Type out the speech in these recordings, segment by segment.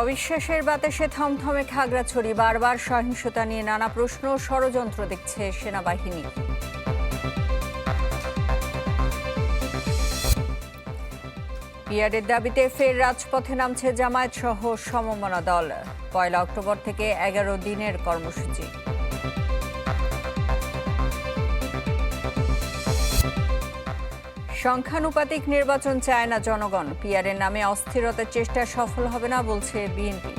অবিশ্বাসের বাতাসে থমথমে খাগড়াছড়ি, বারবার সহিংসতা নিয়ে নানা প্রশ্ন ষড়যন্ত্র দেখছে সেনাবাহিনী। পিয়ারের দাবিতে ফের রাজপথে নামছে জামায়াত সহ সমমনা দল। পয়লা অক্টোবর থেকে এগারো দিনের কর্মসূচি। সংখ্যানুপাতিক নির্বাচন চায় না জনগণ। পিয়ারের নামে অস্থিরতার চেষ্টা সফল হবে না বলছে বিএনপি।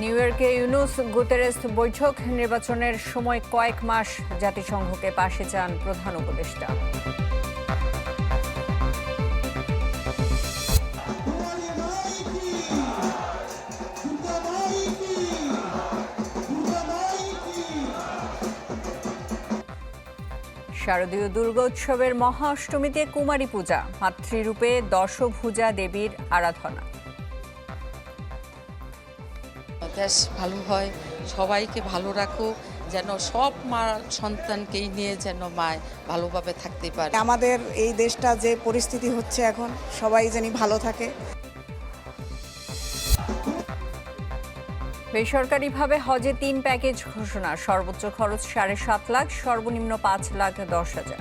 নিউ ইয়র্কে ইউনুস গুতেরেস বৈঠক, নির্বাচনের সময় কয়েক মাস জাতিসংঘকে পাশে চান প্রধান উপদেষ্টা। শারদীয় দুর্গোৎসবের মহা অষ্টমীতে কুমারী পূজা মাতৃরূপে দশভূজা দেবীর আরাধনা। দেশ ভালো হয় সবাইকে ভালো রাখো যেন সব মা সন্তানকেই নিয়ে যেন মায় ভালোভাবে থাকতে পারে। আমাদের এই দেশটা যে পরিস্থিতি হচ্ছে এখন সবাই জানি ভালো থাকে। বেসরকারিভাবে হজে তিন প্যাকেজ ঘোষণা। সর্বোচ্চ খরচ সাড়ে সাত লাখ, সর্বনিম্ন পাঁচ লাখ দশ হাজার।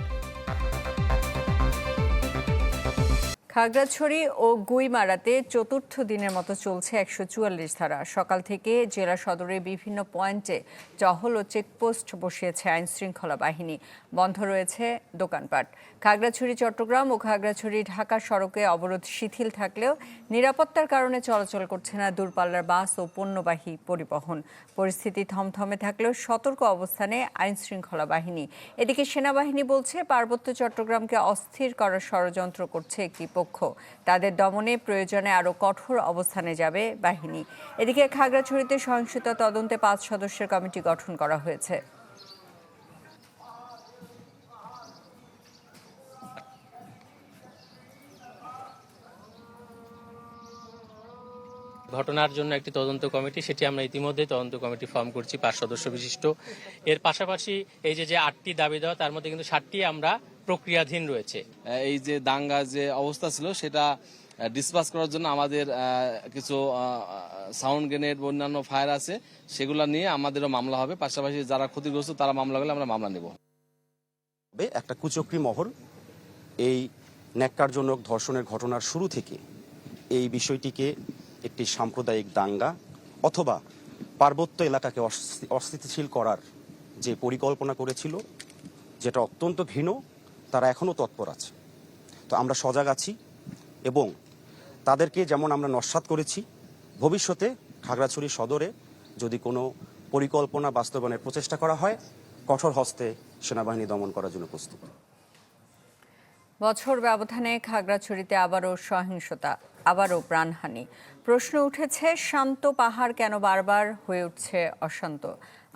খাগড়াছড়ি ও গুইমারাতে চতুর্থ দিনের মতো চলছে একশো চুয়াল্লিশ ধারা। সকাল থেকে জেলা সদরে বিভিন্ন পয়েন্টে টহল ও চেকপোস্ট বসিয়েছে আইন শৃঙ্খলা বাহিনী। বন্ধ রয়েছে দোকানপাট। খাগড়াছড়ি, চট্টগ্রাম ও খাগড়াছড়ি, ঢাকা সড়কে অবরোধ শিথিল থাকলেও নিরাপত্তার কারণে চলাচল করছে না দূরপাল্লার বাস ও পণ্যবাহী পরিবহন। পরিস্থিতি থমথমে থাকলেও সতর্ক অবস্থানে আইন শৃঙ্খলা বাহিনী। এদিকে সেনাবাহিনী বলছে, পার্বত্য চট্টগ্রামকে অস্থির করার ষড়যন্ত্র করছে একটি পক্ষ। তাদের দমনে প্রয়োজনে আরও কঠোর অবস্থানে যাবে বাহিনী। এদিকে খাগড়াছড়িতে সহিংসতা তদন্তে পাঁচ সদস্যের কমিটি গঠন করা হয়েছে। ঘটনার জন্য একটি তদন্ত কমিটি, সেটি আমরা ইতিমধ্যে তদন্ত কমিটি ফর্ম করছি, পাঁচ সদস্য বিশিষ্ট। এর পাশাপাশি এই যে যে আটটি দাবি দেওয়া, তার মধ্যে কিন্তু সাতটি আমরা প্রক্রিয়াধীন রয়েছে। এই যে দাঙ্গা যে অবস্থা ছিল সেটা ডিসপাস করার জন্য আমাদের কিছু সাউন্ড গ্রেনেড অন্যান্য ফায়ার আছে সেগুলো নিয়ে আমাদেরও মামলা হবে। পাশাপাশি যারা ক্ষতিগ্রস্ত তারা মামলা করলে আমরা মামলা নেব। একটা কুচক্রি মহল এই ন্যাক্কারজনক ধর্ষণের ঘটনার শুরু থেকে এই বিষয়টিকে একটি সাম্প্রদায়িক দাঙ্গা অথবা পার্বত্য এলাকাকে অস্থি- অস্থিতিশীল করার যে পরিকল্পনা করেছিল যেটা অত্যন্ত ঘৃণ তারা এখনও তৎপর আছে। তো আমরা সজাগ আছি এবং তাদেরকে যেমন আমরা নস্বাত করেছি, ভবিষ্যতে খাগড়াছড়ি সদরে যদি কোনো পরিকল্পনা বাস্তবায়নের প্রচেষ্টা করা হয়, কঠোর হস্তে সেনাবাহিনী দমন করার জন্য প্রস্তুত। বছর ব্যবধানে খাগড়াছড়িতে আবারও সহিংসতা, আবারও প্রাণহানি। প্রশ্ন উঠেছে, শান্ত পাহাড় কেন বারবার হয়ে উঠছে অশান্ত?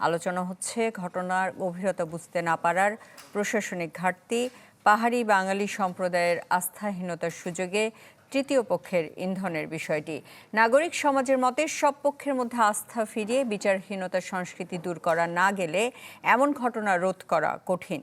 আলোচনা হচ্ছে, ঘটনার গভীরতা বুঝতে না পারার প্রশাসনিক ঘাটতি পাহাড়ি বাঙালি সম্প্রদায়ের আস্থাহীনতার সুযোগে তৃতীয় পক্ষের ইন্ধনের বিষয়টি। নাগরিক সমাজের মতে, সব পক্ষের মধ্যে আস্থা ফিরিয়ে বিচারহীনতার সংস্কৃতি দূর করা না গেলে এমন ঘটনা রোধ করা কঠিন।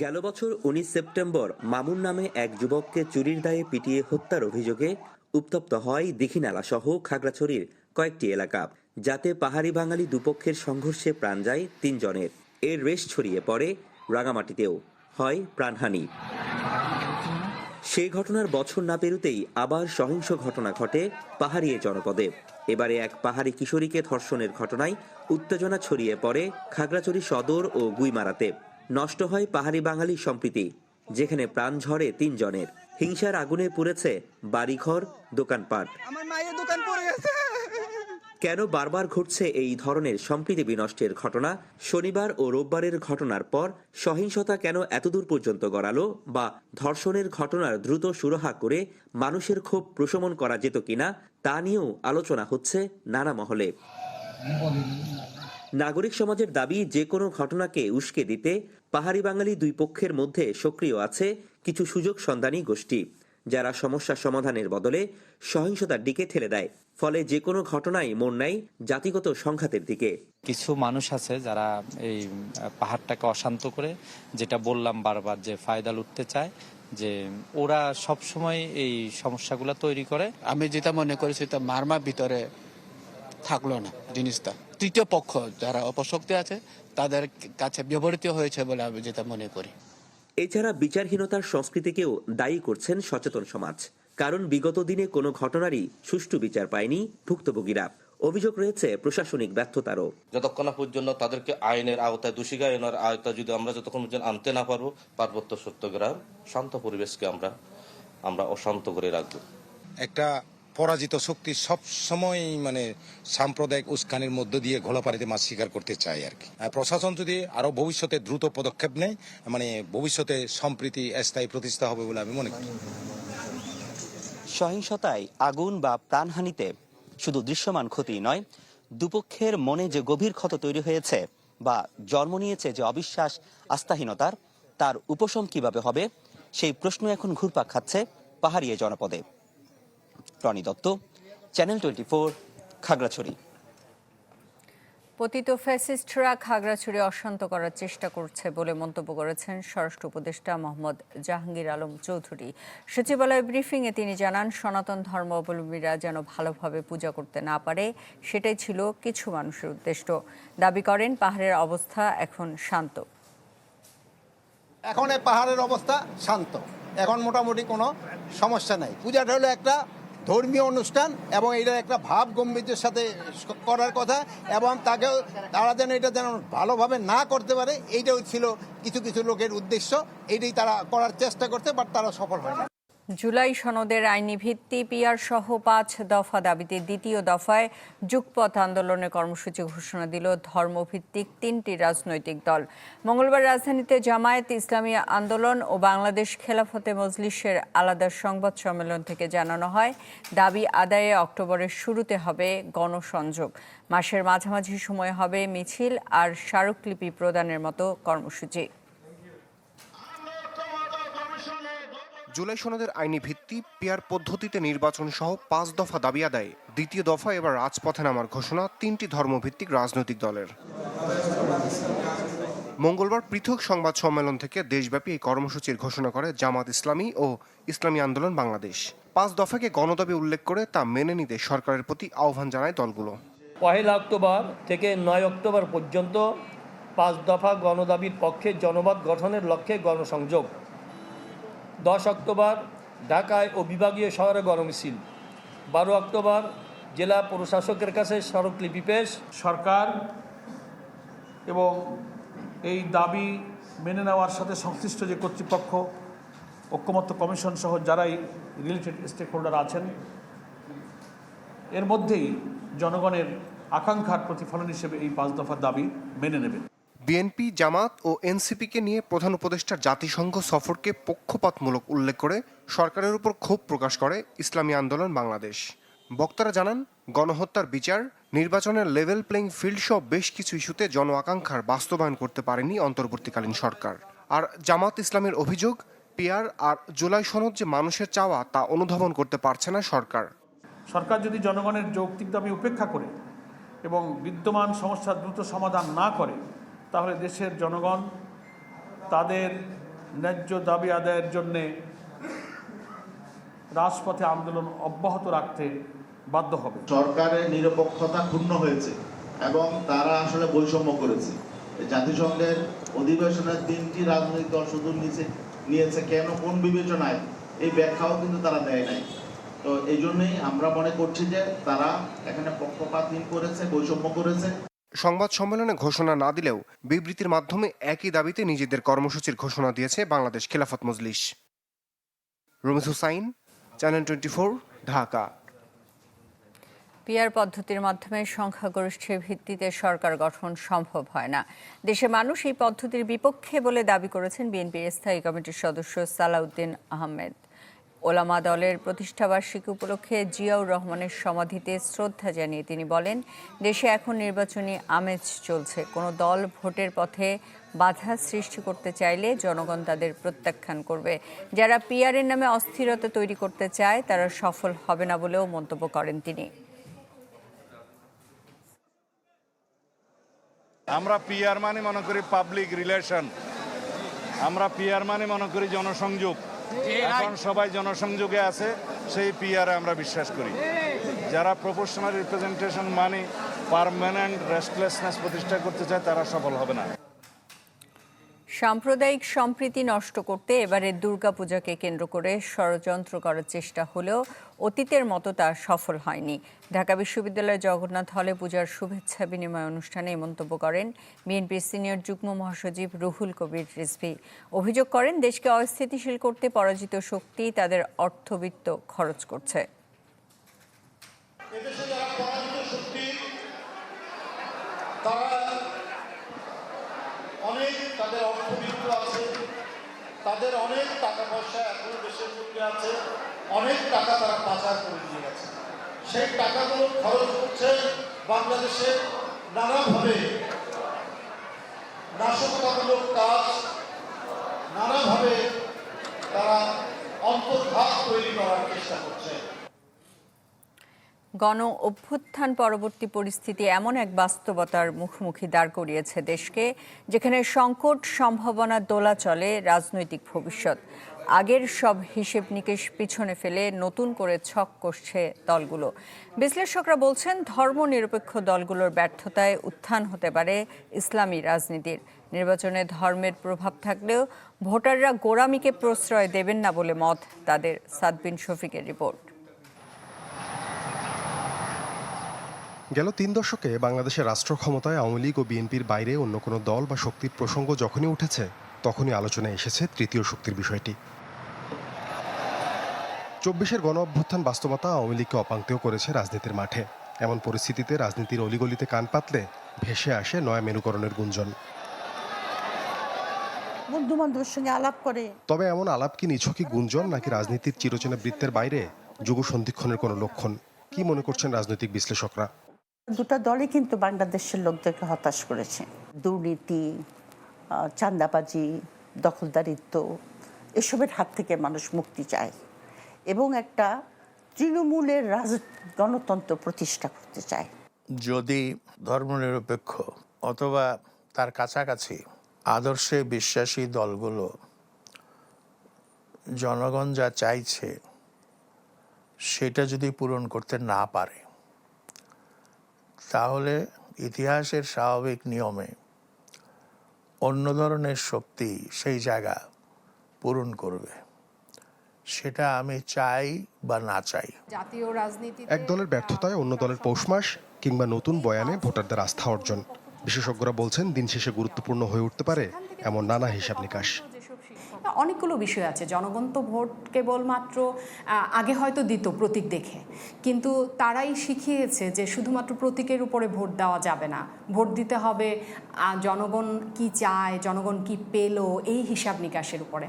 গেল বছর উনিশ সেপ্টেম্বর মামুন নামে এক যুবককে চুরির দায়ে পিটিয়ে হত্যার অভিযোগে উত্তপ্ত হয় দীঘিনালা সহ খাগড়াছড়ির কয়েকটি এলাকা। যাতে পাহাড়ি বাঙালি দুপক্ষের সংঘর্ষে প্রাণ যায় তিনজনের। এর রেশ ছড়িয়ে পড়ে রাঙামাটিতেও, হয় প্রাণহানি। সেই ঘটনার বছর না পেরুতেই আবার সহিংস ঘটনা ঘটে পাহাড়ি জনপদে। এবারে এক পাহাড়ি কিশোরীকে ধর্ষণের ঘটনায় উত্তেজনা ছড়িয়ে পড়ে খাগড়াছড়ি সদর ও গুইমারাতে। নষ্ট হয় পাহাড়ি বাঙালি সম্প্রীতি, যেখানে প্রাণ ঝরে তিনজনের। হিংসার আগুনে পুড়েছে বাড়িঘর, দোকানপাট। আমার মায়ের দোকান পড়ে গেছে। কেন বারবার ঘটছে এই ধরনের সম্প্রীতি বিনষ্টের ঘটনা? শনিবার ও রোববারের ঘটনার পর সহিংসতা কেন এতদূর পর্যন্ত গড়ালো বা ধর্ষণের ঘটনার দ্রুত সুরাহা করে মানুষের ক্ষোভ প্রশমন করা যেত কিনা তা নিয়েও আলোচনা হচ্ছে নানা মহলে। নাগরিক সমাজের দাবি, যে কোনো ঘটনাকে উস্কে দিতে পাহাড়ি বাঙালি দুই পক্ষের মধ্যে সক্রিয় আছে কিছু সুযোগ সন্ধানী গোষ্ঠী। যারা সমস্যার সমাধানের বদলে সহিংসতার দিকে ঠেলে দেয়। ফলে যে কোনো ঘটনাই মন নেয় জাতিগত সংঘাতের দিকে। কিছু মানুষ আছে যারা এই পাহাড়টাকে অশান্ত করে যেটা বললাম বারবার যে ফায়দা লুটতে চায় যে ওরা সব সময় এই সমস্যাগুলো তৈরি করে। আমি যেটা মনে করি সেটা মারমার ভিতরে থাকল না জিনিসটা। তৃতীয় পক্ষ যারা অপশক্তি আছে তাদের কাছে ব্যবহৃত হয়েছে বলে আমি যেটা মনে করি। এছাড়া বিচারহীনতার সংস্কৃতিকেও দায়ী করছেন সচেতন সমাজ। কারণ বিগত দিনে কোনো ঘটনারই সুষ্ঠু বিচার পায়নি ভুক্তভোগীরা। অভিযোগ রয়েছে প্রশাসনিক ব্যর্থতারও। যতক্ষণ না পর্যন্ত তাদেরকে আইনের আওতায় দোষীকে আইনের আওতায় যদি আমরা যতক্ষণ পর্যন্ত আনতে না পারব পার্বত্য সত্যগ্রাম শান্ত পরিবেশকে আমরা আমরা অশান্ত করে রাখব। একটা পরাজিত শক্তি সব সময় মানে সাম্প্রদায়িক উস্কানির মধ্য দিয়ে ঘোলাপানিতে মাছ শিকার করতে চায় আর কি। প্রশাসন যদি আরও ভবিষ্যতে দ্রুত পদক্ষেপ নেয় মানে ভবিষ্যতে সম্প্রীতি স্থায়ী প্রতিষ্ঠা হবে বলে আমি মনে করি। সহিংসতায় আগুন বা প্রাণহানিতে শুধু দৃশ্যমান ক্ষতি নয়, দুপক্ষের মনে যে গভীর ক্ষত তৈরি হয়েছে বা জন্ম নিয়েছে যে অবিশ্বাস, আস্থাহীনতার, তার উপশম কীভাবে হবে, সেই প্রশ্ন এখন ঘুরপাক খাচ্ছে পাহাড়িয়া জনপদে। Roni Dutta channel twenty four Khagrachari. পতিত ফ্যাসিস্টরা খাগড়াছড়ি অশান্ত করার চেষ্টা করছে বলে মন্তব্য করেছেন স্বরাষ্ট্র উপদেষ্টা মোহাম্মদ জাহাঙ্গীর আলম চৌধুরী। সচিবালয় ব্রিফিংয়ে তিনি জানান সনাতন ধর্ম অবলম্বীরা যেন ভালোভাবে পূজা করতে না পারে সেটাই ছিল কিছু মানুষের উদ্দেশ্য। দাবি করেন পাহাড়ের অবস্থা এখন শান্ত। এখন পাহাড়ের অবস্থা শান্ত। এখন মোটামুটি কোনো সমস্যা নাই। পূজাটা হলো একটা ধর্মীয় অনুষ্ঠান এবং এটা একটা ভাব গম্ভীর্যের সাথে করার কথা এবং তাকেও তারা যেন এটা যেন ভালোভাবে না করতে পারে, এইটাও ছিল কিছু কিছু লোকের উদ্দেশ্য এটাই তারা করার চেষ্টা করতে বাট তারা সফল হয় না জুলাই সনদের আইনি ভিত্তি পিআর সহ পাঁচ দফা দাবিতে দ্বিতীয় দফায় যুগপথ আন্দোলনের কর্মসূচি ঘোষণা দিল ধর্মভিত্তিক তিনটি রাজনৈতিক দল। মঙ্গলবার রাজধানীতে জামায়াত ইসলামী আন্দোলন ও বাংলাদেশ খেলাফতে মজলিসের আলাদা সংবাদ সম্মেলন থেকে জানানো হয়। দাবি আদায়ে অক্টোবরের শুরুতে হবে গণসংযোগ। মাসের মাঝামাঝি সময় হবে মিছিল আর স্মারকলিপি প্রদানের মতো কর্মসূচি। জুলাই সনদের আইনি ভিত্তি পেয়ার পদ্ধতিতে নির্বাচন সহ পাঁচ দফা দাবি আদায়। দ্বিতীয় দফা এবার রাজপথে নামার ঘোষণা তিনটি ধর্মভিত্তিক রাজনৈতিক দলের। মঙ্গলবার পৃথক সংবাদ সম্মেলন থেকে দেশব্যাপী এই কর্মসূচির ঘোষণা করে জামাত ইসলামী ও ইসলামী আন্দোলন বাংলাদেশ। পাঁচ দফাকে গণদাবি উল্লেখ করে তা মেনে নিতে সরকারের প্রতি আহ্বান জানায় দলগুলো। পহেলা অক্টোবর থেকে নয় অক্টোবর পর্যন্ত পাঁচ দফা গণদাবির পক্ষে জনমত গঠনের লক্ষ্যে গণসংযোগ। দশ অক্টোবর ঢাকায় ও বিভাগীয় শহরে গণমিছিল। বারো অক্টোবর জেলা প্রশাসকের কাছে স্মারকলিপি পেশ। সরকার এবং এই দাবি মেনে নেওয়ার সাথে সংশ্লিষ্ট যে কর্তৃপক্ষ, ঐক্যমত্য কমিশন সহ যারাই রিলেটেড স্টেক হোল্ডার আছেন, এর মধ্যেই জনগণের আকাঙ্ক্ষার প্রতিফলন হিসেবে এই পাঁচ দফার দাবি মেনে নেবেন বিএনপি জামাত ও এনসিপিকে নিয়ে প্রধান উপদেষ্টার জাতিসংঘ সফরকে পক্ষপাতমূলক উল্লেখ করে সরকারের উপর ক্ষোভ প্রকাশ করে ইসলামী আন্দোলন বাংলাদেশ। বক্তারা জানান, গণহত্যার বিচার, নির্বাচনের লেভেল প্লেইং ফিল্ড সহ বেশ কিছু ইস্যুতে জন আকাঙ্ক্ষার বাস্তবায়ন করতে পারেনি অন্তর্বর্তীকালীন সরকার। আর জামাত ইসলামের অভিযোগ পিয়ার আর জুলাই সনদ যে মানুষের চাওয়া তা অনুধাবন করতে পারছে না সরকার। সরকার যদি জনগণের যৌক্তিক দাবি উপেক্ষা করে এবং বিদ্যমান সমস্যার দ্রুত সমাধান না করে তাহলে দেশের জনগণ তাদের ন্যায্য দাবি আদায়ের জন্যে রাজপথে আন্দোলন অব্যাহত রাখতে বাধ্য হবে। সরকারের নিরপেক্ষতা ক্ষুণ্ণ হয়েছে এবং তারা আসলে বৈষম্য করেছে। জাতিসংঘের অধিবেশনের তিনটি রাজনৈতিক দল শুধু নিচে নিয়েছে কেন কোন বিবেচনায় এই ব্যাখ্যাও কিন্তু তারা দেয় নাই। তো এই জন্যই আমরা মনে করছি যে তারা এখানে পক্ষপাতহীন করেছে, বৈষম্য করেছে। সংবাদ সম্মেলনে ঘোষণা না দিলেও বিবৃতির মাধ্যমে একই দাবিতে নিজেদের কর্মসূচির ঘোষণা দিয়েছে Bangladesh Khelafat Majlish. Ramiz Hussain, channel twenty four, Dhaka. PR পদ্ধতির মাধ্যমে সংখ্যাগরিষ্ঠের ভিত্তিতে সরকার গঠন সম্ভব হয় না। দেশে মানুষ এই পদ্ধতির বিপক্ষে বলে দাবি করেছেন বিএনপির স্থায়ী কমিটির সদস্য সালাউদ্দিন আহমেদ। ওলামা দলের প্রতিষ্ঠাবার্ষিকী উপলক্ষে জিয়াউর রহমানের সমাধিতে শ্রদ্ধা জানিয়ে তিনি বলেন, দেশে এখন নির্বাচনী আমেজ চলছে। কোনো দল ভোটের পথে বাধা সৃষ্টি করতে চাইলে জনগণ তাদের প্রত্যাখ্যান করবে। যারা পিআরের নামে অস্থিরতা তৈরি করতে চায়, তারা সফল হবে না বলেও মন্তব্য করেন তিনি। আমরা পিআর মানে মনে করি পাবলিক রিলেশন আমরা পিআর মানে মনে করি জনসংযোগ। এখন সবাই জনসংযোগে আছে সেই পিআরে আমরা বিশ্বাস করি। যারা প্রফেশনাল রিপ্রেজেন্টেশন মানে পারমানেন্ট রেস্টলেসনেস প্রতিষ্ঠা করতে চায় তারা সফল হবে না। সাম্প্রদায়িক সম্প্রীতি নষ্ট করতে এবারে দুর্গাপূজাকে কেন্দ্র করে ষড়যন্ত্র করার চেষ্টা হলেও অতীতের মতো তা সফল হয়নি। ঢাকা বিশ্ববিদ্যালয়ের জগন্নাথ হলে পূজার শুভেচ্ছা বিনিময় অনুষ্ঠানে মন্তব্য করেন বিএনপির সিনিয়র যুগ্ম মহাসচিব রুহুল কবির রিজভি। অভিযোগ করেন, দেশকে অস্থিতিশীল করতে পরাজিত শক্তি তাদের অর্থবিত্ত খরচ করছে। তারা অনেক তাদের অর্থবিত্ত আছে তাদের অনেক টাকা পয়সা এখনও দেশের মধ্যে আছে, অনেক টাকা তারা পাচার করে দিয়ে গেছে। সেই টাকাগুলো খরচ করছে বাংলাদেশের নানাভাবে নাশকতামূলক কাজ, নানাভাবে তারা অন্তর্ভাব তৈরি করার চেষ্টা করছে। গণ অভ্যুত্থান পরবর্তী পরিস্থিতি এমন এক বাস্তবতার মুখোমুখি দাঁড় করিয়েছে দেশকে, যেখানে সংকট সম্ভাবনা দোলা চলে রাজনৈতিক ভবিষ্যৎ। আগের সব হিসেব নিকেশ পিছনে ফেলে নতুন করে ছক কষছে দলগুলো। বিশ্লেষকরা বলছেন, ধর্মনিরপেক্ষ দলগুলোর ব্যর্থতায় উত্থান হতে পারে ইসলামী রাজনীতির। নির্বাচনে ধর্মের প্রভাব থাকলেও ভোটাররা গোড়ামিকে প্রশ্রয় দেবেন না বলে মত তাদের, সাদবিন শফিকের রিপোর্ট। গেল তিন দশকে বাংলাদেশের রাষ্ট্র ক্ষমতায় আওয়ামী লীগ ও বিএনপির বাইরে অন্য কোনো দল বা শক্তির প্রসঙ্গ যখনই উঠেছে তখনই আলোচনায় এসেছে তৃতীয় শক্তির বিষয়টি। চব্বিশের গণ অভ্যুত্থান বাস্তবতা আওয়ামী লীগকে অপাঙ্ক্তেও করেছে রাজনীতির মাঠে। এমন পরিস্থিতিতে রাজনীতির অলিগলিতে কান পাতলে ভেসে আসে নয়া মেরুকরণের গুঞ্জন। বন্ধু বান্ধবের সঙ্গে আলাপ করে। তবে এমন আলাপ কি নিছকই গুঞ্জন নাকি রাজনীতির চিরচেনা বৃত্তের বাইরে যুগ সন্ধিক্ষণের কোনো লক্ষণ? কি মনে করছেন রাজনৈতিক বিশ্লেষকরা? দুটো দলই কিন্তু বাংলাদেশের লোকদেরকে হতাশ করেছে। দুর্নীতি আহ, চাঁদাবাজি দখলদারিত্ব এসবের হাত থেকে মানুষ মুক্তি চায় এবং একটা তৃণমূলের রাজ গণতন্ত্র প্রতিষ্ঠা করতে চায়। যদি ধর্মনিরপেক্ষ অথবা তার কাছাকাছি আদর্শে বিশ্বাসী দলগুলো জনগণ যা চাইছে সেটা যদি পূরণ করতে না পারে তাহলে ইতিহাসের স্বাভাবিক নিয়মে অন্য ধরনের শক্তি সেই জায়গা পূরণ করবে। সেটা আমি চাই বা না চাই। জাতীয় রাজনীতি এক দলের ব্যর্থতায় অন্য দলের পৌষমাস কিংবা নতুন বয়ানে ভোটারদের আস্থা অর্জন। বিশেষজ্ঞরা বলছেন দিন শেষে গুরুত্বপূর্ণ হয়ে উঠতে পারে এমন নানা হিসাব নিকাশ। অনেকগুলো বিষয় আছে। জনগণ তো ভোট কেবলমাত্র আগে হয়তো দিত প্রতীক দেখে। কিন্তু তারাই শিখিয়েছে যে শুধুমাত্র প্রতীকের উপরে ভোট দেওয়া যাবে না। ভোট দিতে হবে জনগণ কি চায়, জনগণ কি পেল, এই হিসাব নিকাশের উপরে।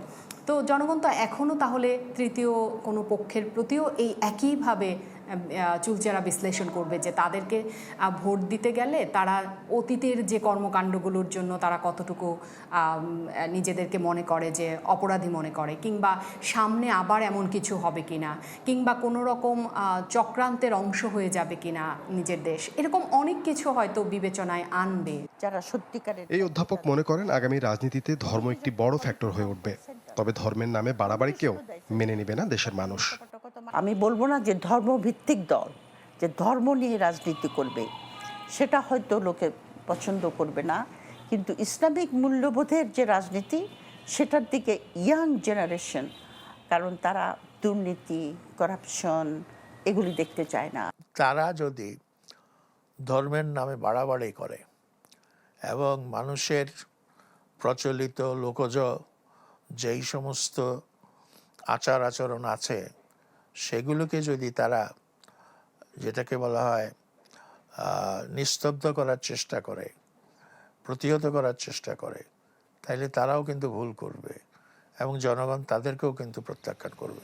তো জনগণ তো এখনও তাহলে তৃতীয় কোনো পক্ষের প্রতিও এই একইভাবে চুলচেরা বিশ্লেষণ করবে যে তাদেরকে ভোট দিতে গেলে তারা অতীতের যে কর্মকাণ্ডগুলোর জন্য তারা কতটুকু নিজেদেরকে মনে করে যে অপরাধী মনে করে কিংবা সামনে আবার এমন কিছু হবে কিনা কিংবা কোনো রকম চক্রান্তের অংশ হয়ে যাবে কিনা নিজের দেশ এরকম অনেক কিছু হয়তো বিবেচনায় আনবে। যারা সত্যিকারের এই অধ্যাপক মনে করেন আগামী রাজনীতিতে ধর্ম একটি বড় ফ্যাক্টর হয়ে উঠবে তবে ধর্মের নামে বাড়াবাড়িকেও মেনে নেবে না দেশের মানুষ। আমি বলব না যে ধর্মভিত্তিক দল, যে ধর্ম নিয়ে রাজনীতি করবে, সেটা হয়তো লোকে পছন্দ করবে না। কিন্তু ইসলামিক মূল্যবোধের যে রাজনীতি, সেটার দিকে ইয়াং জেনারেশন, কারণ তারা দুর্নীতি, করাপশন এগুলি দেখতে চায় না। তারা যদি ধর্মের নামে বাড়াবাড়ি করে এবং মানুষের প্রচলিত লোকজ যেই সমস্ত আচার আচরণ আছে সেগুলোকে যদি তারা, যেটাকে বলা হয় নিস্তব্ধ করার চেষ্টা করে, প্রতিহত করার চেষ্টা করে, তাইলে তারাও কিন্তু ভুল করবে এবং জনগণ তাদেরকেও কিন্তু প্রত্যাখ্যান করবে।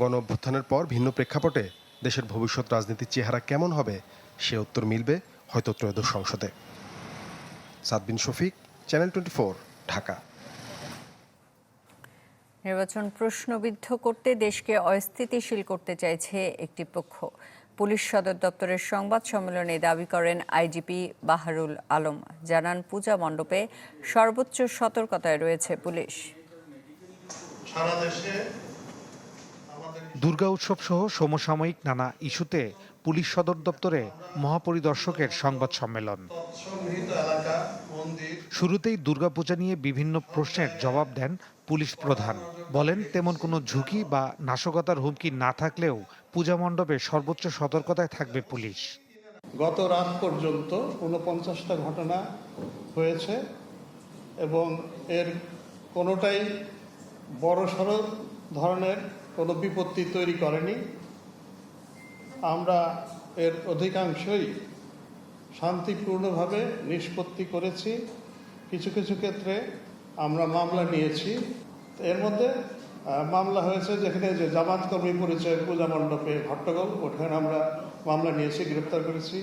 গণ অভ্যুত্থানের পর ভিন্ন প্রেক্ষাপটে দেশের ভবিষ্যৎ রাজনীতির চেহারা কেমন হবে, সে উত্তর মিলবে হয়তো ত্রয়োদশ সংসদে। Sadbin Shafiq, channel twenty Dhaka. নির্বাচন প্রশ্নবিদ্ধ করতে দেশকে অস্থিতিশীল করতে চাইছে একটি পক্ষ। পুলিশ সদর দপ্তরের সংবাদ সম্মেলনে দাবি করেন আইজিপি বাহারুল আলম। জানান পূজা মণ্ডপে সর্বোচ্চ সতর্কতায় রয়েছে পুলিশ। দুর্গা উৎসব সহ সমসাময়িক নানা ইস্যুতে পুলিশ সদর দপ্তরে মহাপরিদর্শকের সংবাদ সম্মেলন। শুরুতেই দুর্গাপূজা নিয়ে বিভিন্ন প্রশ্নের জবাব দেন পুলিশ প্রধান। বলেন, তেমন কোনো ঝুঁকি বা নাশকতার হুমকি না থাকলেও পূজা মণ্ডপে সর্বোচ্চ সতর্কতায় থাকবে পুলিশ। গত রাত পর্যন্ত উনপঞ্চাশটা ঘটনা হয়েছে এবং এর কোনোটাই বড় সড়ো ধরনের কোনো বিপত্তি তৈরি করেনি। আমরা এর অধিকাংশই শান্তিপূর্ণভাবে নিষ্পত্তি করেছি। কিছু কিছু ক্ষেত্রে আমরা মামলা নিয়েছি। এর মধ্যে মামলা হয়েছে যেখানে যে জামাত কর্মী পরিচয় পূজা মণ্ডপে হট্টগোল ওখানে আমরা মামলা নিয়েছি গ্রেপ্তার করেছি।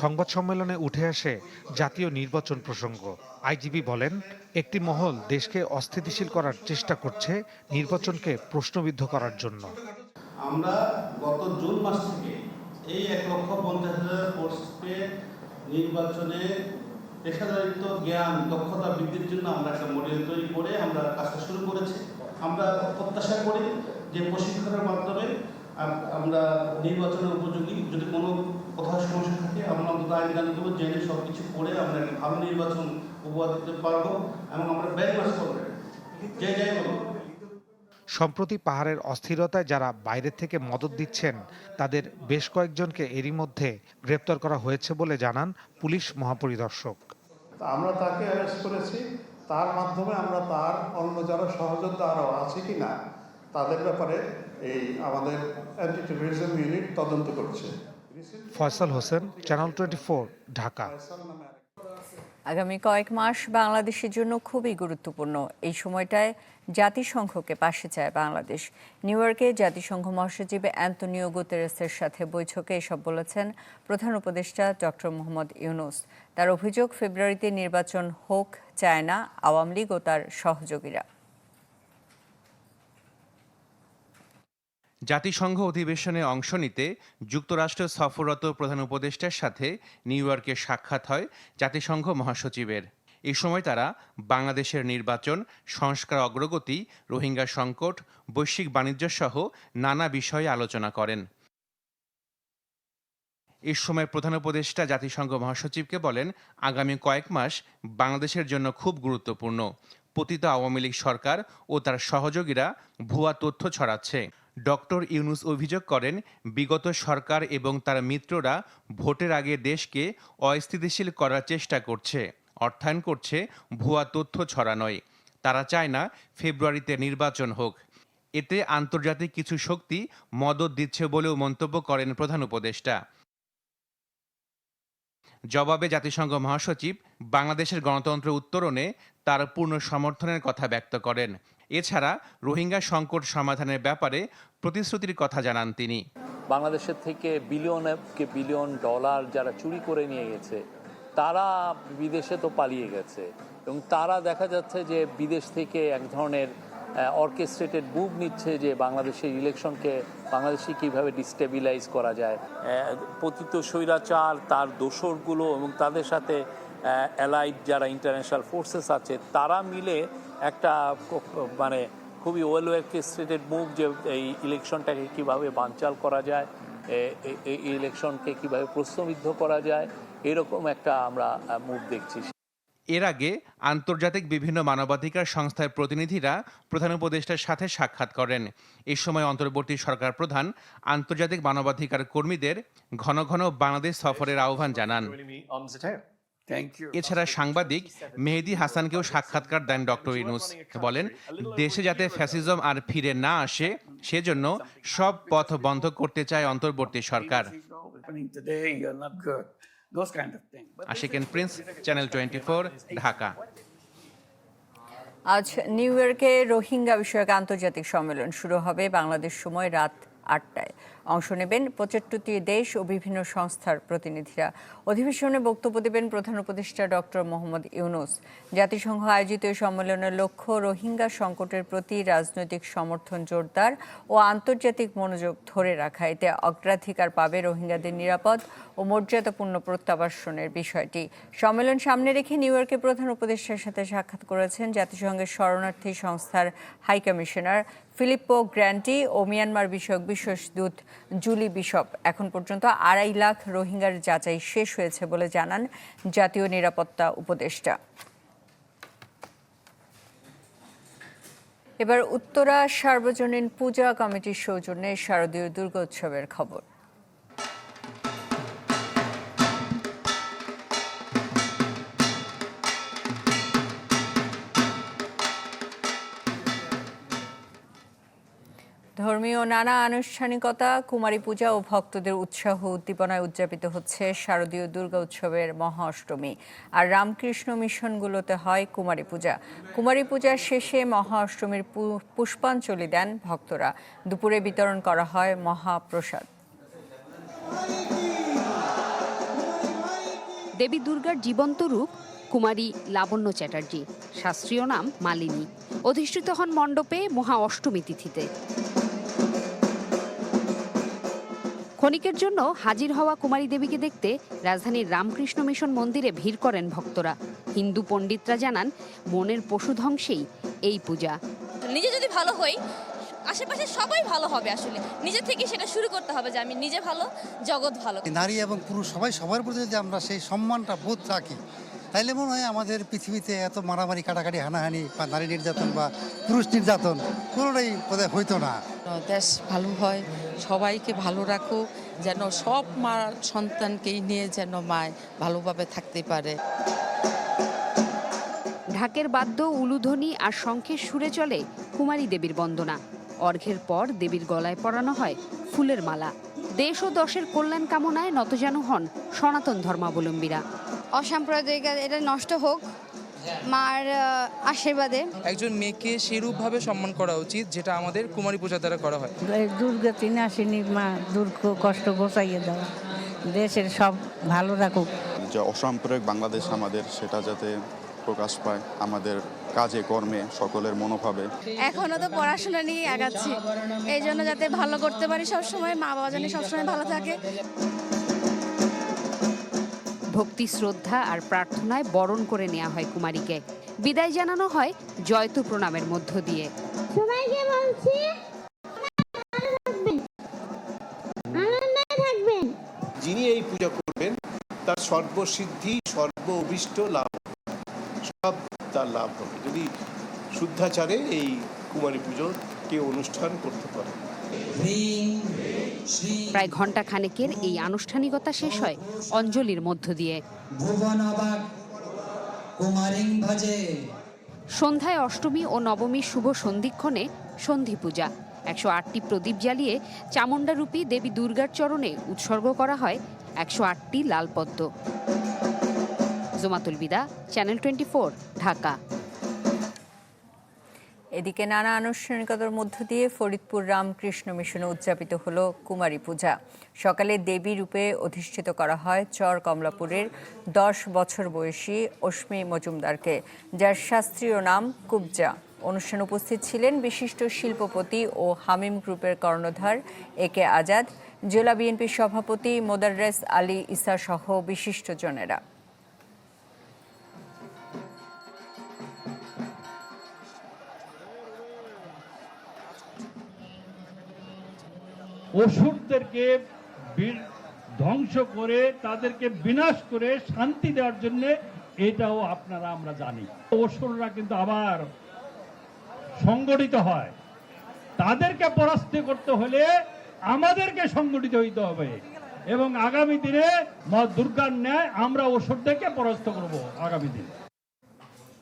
সংবাদ সম্মেলনে উঠে আসে জাতীয় নির্বাচন প্রসঙ্গ। আইজিবি বলেন একটি মহল দেশকে অস্থিতিশীল করার চেষ্টা করছে নির্বাচনকে প্রশ্নবিদ্ধ করার জন্য। আমরা গত জুন মাস থেকে এই এক লক্ষ পঞ্চাশ হাজার পোস্টে নির্বাচনে পেশাদারিত্ব, জ্ঞান, দক্ষতা বৃদ্ধির জন্য আমরা একটা মডেল তৈরি করে আমরা কাজটা শুরু করেছি। আমরা প্রত্যাশা করি যে প্রশিক্ষণের মাধ্যমে আমরা নির্বাচনের উপযোগী যদি কোনো কোথাও সমস্যা থাকে, আমরা অন্তত আইন দেবো জেনে সব কিছু করে আমরা একটা ভালো নির্বাচন উপহার দিতে পারব এবং আমরা ব্যয় মাস করব। যে যাই বলুন সম্প্রতি পাহাড়ের অস্থিরতায় যারা বাইরে থেকে মদত দিচ্ছেন তাদের বেশ কয়েকজনকে এরই মধ্যে গ্রেপ্তার করা হয়েছে বলে জানান পুলিশ মহাপরিদর্শক। তা আমরা তাকে অ্যারেস্ট করেছি। তার মাধ্যমে আমরা তার অন্য যারা সহযোদ্ধা আরও আছে কি না তাদের ব্যাপারে এই আমাদের অ্যান্টি টেরোরিজম ইউনিট তদন্ত করছে। Faisal Hossain channel twenty Dhaka. আগামী কয়েক মাস বাংলাদেশের জন্য খুবই গুরুত্বপূর্ণ। এই সময়টায় জাতিসংঘকে পাশে চায় বাংলাদেশ। নিউ ইয়র্কে জাতিসংঘ মহাসচিব অ্যান্তনিও গুতেরেসের সাথে বৈঠকে এসব বলেছেন প্রধান উপদেষ্টা ডক্টর মোহাম্মদ ইউনুস। তার অভিযোগ, ফেব্রুয়ারিতে নির্বাচন হোক, চায় না, আওয়ামী লীগ ও তার সহযোগীরা। জাতিসংঘ অধিবেশনে অংশ নিতে যুক্তরাষ্ট্র সফররত প্রধান উপদেষ্টার সাথে নিউ ইয়র্কে সাক্ষাৎ হয় জাতিসংঘ মহাসচিবের। এ সময় তারা বাংলাদেশের নির্বাচন, সংস্কার অগ্রগতি, রোহিঙ্গা সংকট, বৈশ্বিক বাণিজ্য সহ নানা বিষয়ে আলোচনা করেন। এ সময় প্রধান উপদেষ্টা জাতিসংঘ মহাসচিবকে বলেন, আগামী কয়েক মাস বাংলাদেশের জন্য খুব গুরুত্বপূর্ণ। পতিত আওয়ামী লীগ সরকার ও তার সহযোগীরা ভুয়া তথ্য ছড়াচ্ছে। ডক্টর ইউনুস অভিযোগ করেন, বিগত সরকার এবং তার মিত্ররা ভোটের আগে দেশকে অস্থিতিশীল করার চেষ্টা করছে, অর্থায়ন করছে ভুয়া তথ্য ছড়ানোয়। তারা চায় না ফেব্রুয়ারিতে নির্বাচন হোক। এতে আন্তর্জাতিক কিছু শক্তি মদত দিচ্ছে বলেও মন্তব্য করেন প্রধান উপদেষ্টা। জবাবে জাতিসংঘ মহাসচিব বাংলাদেশের গণতন্ত্র উত্তরণে তার পূর্ণ সমর্থনের কথা ব্যক্ত করেন। এছাড়া রোহিঙ্গা সংকট সমাধানের ব্যাপারে প্রতিশ্রুতির কথা জানান তিনি। বাংলাদেশের থেকে বিলিয়নকে বিলিয়ন ডলার যারা চুরি করে নিয়ে গেছে তারা বিদেশে তো পালিয়ে গেছে। এবং তারা দেখা যাচ্ছে যে বিদেশ থেকে এক ধরনের অর্কেস্ট্রেটেড মুভ নিচ্ছে যে বাংলাদেশের ইলেকশনকে বাংলাদেশে কীভাবে ডিস্টেবিলাইজ করা যায়। পতিত স্বৈরাচার তার দোসরগুলো এবং তাদের সাথে অ্যালাইড যারা ইন্টারন্যাশনাল ফোর্সেস আছে তারা মিলে একটা মানে খুবই ওয়েল অর্কেস্ট্রেটেড মুভ যে এই ইলেকশনটাকে কীভাবে বানচাল করা যায় এই ইলেকশনকে কীভাবে প্রশ্নবিদ্ধ করা যায় এরকম একটা আমরা মুভ দেখছি। এর আগে আন্তর্জাতিক বিভিন্ন মানবাধিকার সংস্থার প্রতিনিধিরা প্রধান উপদেষ্টার সাথে সাক্ষাৎ করেন। এ সময় অন্তর্বর্তী সরকার প্রধান আন্তর্জাতিক মানবাধিকার কর্মীদের ঘন ঘন বাংলাদেশ সফরের আহ্বান জানান। এছাড়া সাংবাদিক মেহেদি হাসানকেও সাক্ষাৎকার দেন ডক্টর ইনুস বলেন দেশে যাতে ফ্যাসিজম আর ফিরে না আসে সেজন্য সব পথ বন্ধ করতে চায় অন্তর্বর্তী সরকার Ashiken Prince channel twenty Dhaka আজ নিউ ইয়র্কে রোহিঙ্গা বিষয়ক আন্তর্জাতিক সম্মেলন শুরু হবে বাংলাদেশ সময় রাত আটটায় অংশ নেবেন পঁচাত্তরটি দেশ ও বিভিন্ন সংস্থার প্রতিনিধিরা। অধিবেশনে বক্তব্য দেবেন প্রধান উপদেষ্টা ডক্টর মোহাম্মদ ইউনুস। জাতিসংঘ আয়োজিত এই সম্মেলনের লক্ষ্য রোহিঙ্গা সংকটের প্রতি রাজনৈতিক সমর্থন জোরদার ও আন্তর্জাতিক মনোযোগ ধরে রাখা। এতে অগ্রাধিকার পাবে রোহিঙ্গাদের নিরাপদ ও মর্যাদাপূর্ণ প্রত্যাবাসনের বিষয়টি। সম্মেলন সামনে রেখে নিউ ইয়র্কে প্রধান উপদেষ্টার সাথে সাক্ষাৎ করেছেন জাতিসংঘের শরণার্থী সংস্থার হাই কমিশনার ফিলিপ্পো গ্র্যান্টি ও মিয়ানমার বিষয়ক বিশেষ দূত জুলি বিশপ। এখন পর্যন্ত আড়াই লাখ রোহিঙ্গার যাচাই শেষ হয়েছে বলে জানান জাতীয় নিরাপত্তা উপদেষ্টা। এবার উত্তরা সার্বজনীন পূজা কমিটির সৌজন্যে শারদীয় দুর্গোৎসবের খবর। ধর্মীয় নানা আনুষ্ঠানিকতা, কুমারী পূজা ও ভক্তদের উৎসাহ উদ্দীপনায় উদযাপিত হচ্ছে শারদীয় দুর্গা উৎসবের মহা অষ্টমী আর রামকৃষ্ণ মিশনগুলোতে হয় কুমারী পূজা। কুমারী পূজার শেষে মহা অষ্টমীর পু- পুষ্পাঞ্জলি দেন ভক্তরা। দুপুরে বিতরণ করা হয় মহাপ্রসাদ। দেবী দুর্গার জীবন্ত রূপ, কুমারী লাবণ্য চ্যাটার্জি। শাস্ত্রীয় নাম মালিনী। অধিষ্ঠিত হন মণ্ডপে মহা অষ্টমী তিথিতে। ক্ষণিকের জন্য হাজির হওয়া কুমারী দেবীকে দেখতে রাজধানীর রামকৃষ্ণ মিশন মন্দিরে ভিড় করেন ভক্তরা। হিন্দু পণ্ডিতরা জানান মনের পশু ধ্বংসেই এই পূজা। নিজে যদি ভালো হই আশেপাশে সবাই ভালো হবে আসলে। নিজে থেকে সেটা শুরু করতে হবে যে আমি নিজে ভালো জগৎ ভালো। নারী এবং পুরুষ সবাই সবার প্রতি যদি আমরা সেই সম্মানটা বোধ রাখি তাইলে মনে হয় আমাদের পৃথিবীতে এত মারামারি কাটাকাটি হানাহানি বা নারী নির্যাতন বা পুরুষ নির্যাতন কোনোটাই বোধহয় হইতো না। দেশ ভালো হয় সবাইকে ভালো রাখো যেন সব মা সন্তানকেই নিয়ে যেন মায় ভালোভাবে থাকতে পারে। ঢাকের বাদ্য উলুধ্বনি আর শঙ্খের সুরে চলে কুমারী দেবীর বন্দনা। অর্ঘের পর দেবীর গলায় পরানো হয় ফুলের মালা। দেশ ও দশের কল্যাণ কামনায় নতজানু হন সনাতন ধর্মাবলম্বীরা। অসাম্প্রদায়িক এটা নষ্ট হোক মার আশীর্বাদে। একজন মেয়েকে সেরূপভাবে সম্মান করা উচিত যেটা আমাদের কুমারী পূজা দ্বারা করা হয়। দুর্গা তিনি আসেনি মা দুঃখ কষ্ট গোছাইয়ে দেওয়া দেশের সব ভালো রাখুক। যে অসাম্প্রদায়িক বাংলাদেশ আমাদের সেটা যাতে প্রকাশ পায় আমাদের কাজে কর্মে সকলের মনোভাবে। এখনও তো পড়াশোনা নিয়ে আগাচ্ছি। এই জন্য যাতে ভালো করতে পারি সবসময় মা বাবা জানি সবসময় ভালো থাকে। ভক্তি শ্রদ্ধা আর প্রার্থনায় বরণ করে নেওয়া হয় কুমারীকে। বিদায় জানানো হয় জয়তু প্রণামের মধ্য দিয়ে। সবাইকে বলছি যিনি এই পূজা করবেন তার সর্বসিদ্ধি সর্ব অভিষ্ট লাভ সব তার লাভ হবে। যদি শুদ্ধাচারে এই কুমারী পুজো কেউ অনুষ্ঠান করতে পারে। প্রায় ঘণ্টা খানেকের এই আনুষ্ঠানিকতা শেষ হয় অঞ্জলির মধ্য দিয়ে। সন্ধ্যায় অষ্টমী ও নবমীর শুভ সন্ধিক্ষণে সন্ধি পূজা। একশো আটটি প্রদীপ জ্বালিয়ে চামুণ্ডারূপী দেবী দুর্গার চরণে উৎসর্গ করা হয় একশো আটটি লাল পদ্ম জোমাতুল বিদা চ্যানেল টোয়েন্টি ঢাকা। এদিকে নানা আনুষ্ঠানিকতার মধ্য দিয়ে ফরিদপুর রামকৃষ্ণ মিশনে উদযাপিত হলো কুমারী পূজা। সকালে দেবী রূপে অধিষ্ঠিত করা হয় চর কমলাপুরের দশ বছর বয়সী অশ্মি মজুমদারকে, যার শাস্ত্রীয় নাম কুবজা। অনুষ্ঠানে উপস্থিত ছিলেন বিশিষ্ট শিল্পপতি ও হামিম গ্রুপের কর্ণধার এ কে আজাদ, জেলা বিএনপির সভাপতি মোদাররেস আলী ইসা সহ বিশিষ্টজনেরা। অসুরদেরকে ধ্বংস করে, তাদেরকে বিনাশ করে শান্তি দেওয়ার জন্য এটাও আপনারা, আমরা জানি। অসুররা কিন্তু আবার সংগঠিত হয়। তাদেরকে পরাস্ত করতে হলে আমাদেরকে সংগঠিত হইতে হবে এবং আগামী দিনে মা দুর্গার ন্যায় আমরা অসুরদেরকে পরাস্ত করব আগামী দিনে।